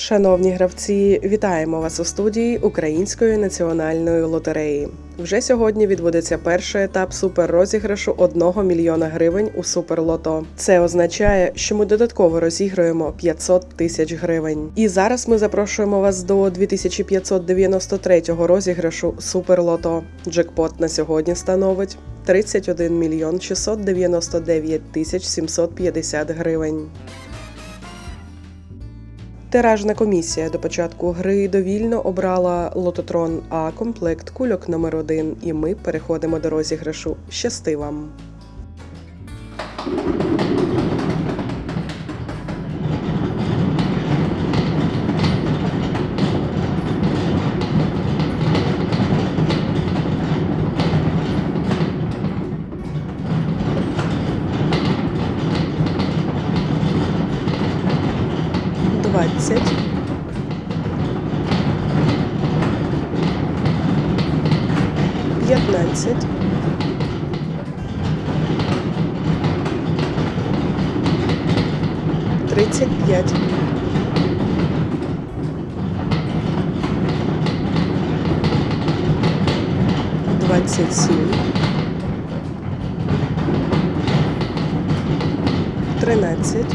Шановні гравці, вітаємо вас у студії Української національної лотереї. Вже сьогодні відбудеться перший етап суперрозіграшу 1 мільйона гривень у суперлото. Це означає, що ми додатково розіграємо 500 тисяч гривень. І зараз ми запрошуємо вас до 2593 розіграшу суперлото. Джекпот на сьогодні становить 31 мільйон 699 тисяч 750 гривень. Тиражна комісія до початку гри довільно обрала лототрон А комплект кульок номер 1 і ми переходимо до розіграшу. Щасти вам! Двадцять. П'ятнадцять. Тридцять п'ять. Двадцять сім. Тринадцять.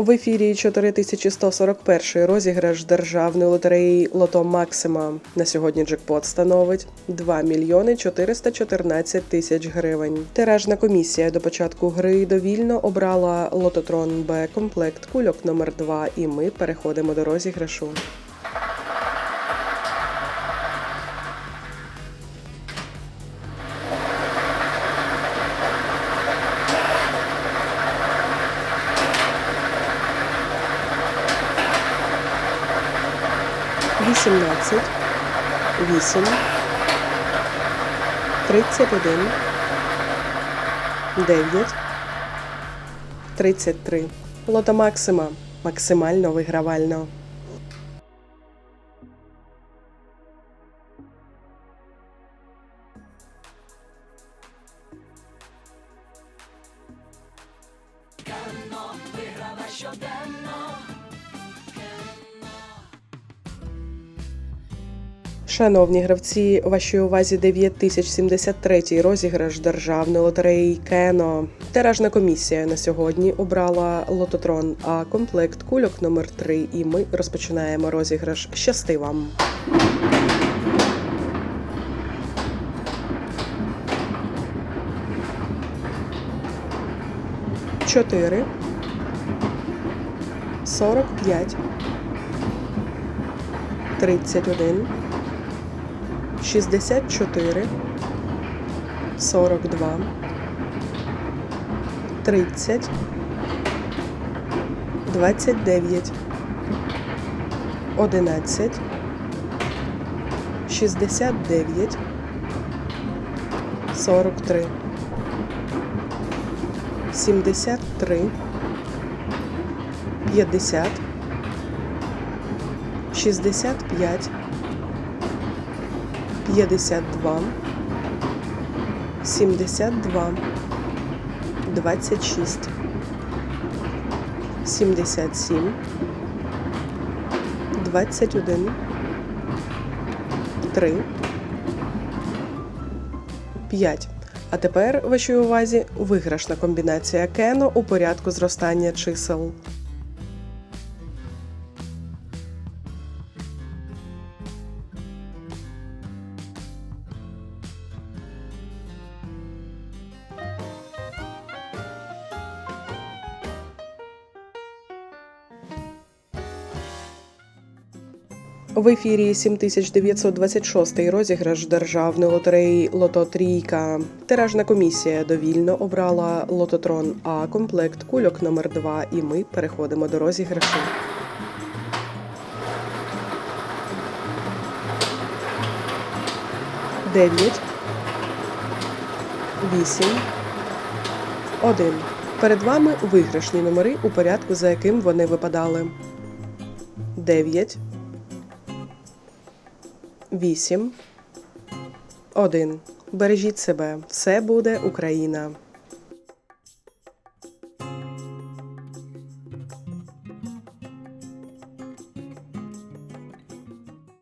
В ефірі 4141 розіграш державної лотереї Лото Максима. На сьогодні джекпот становить 2 мільйони 414 тисяч гривень. Тиражна комісія до початку гри довільно обрала лототрон Б комплект кульок номер 2 і ми переходимо до розіграшу. Вісімнадцять, вісім, тридцять один, дев'ять, тридцять три. Лото Максима. Максимально вигравально. Шановні гравці, вашій увазі 9073 розіграш державної лотереї Кено. Тиражна комісія на сьогодні обрала лототрон А комплект кульок номер 3 і ми розпочинаємо розіграш. Щасти вам! Чотири. Сорок п'ять. Тридцять один. 64, 42, 30, 29, 11, 69, 43, 73, 50, 65, 52, 72, 26, 77, 21, 3, 5. А тепер вашій увазі виграшна комбінація Кено у порядку зростання чисел. В ефірі 7926 розіграш державної лотереї Лототрійка. Тиражна комісія довільно обрала лототрон, а комплект кульок номер 2 І ми переходимо до розіграшу. Дев'ять. Вісім. Один. Перед вами виграшні номери у порядку, за яким вони випадали. Дев'ять вісім, один. Бережіть себе. Все буде Україна.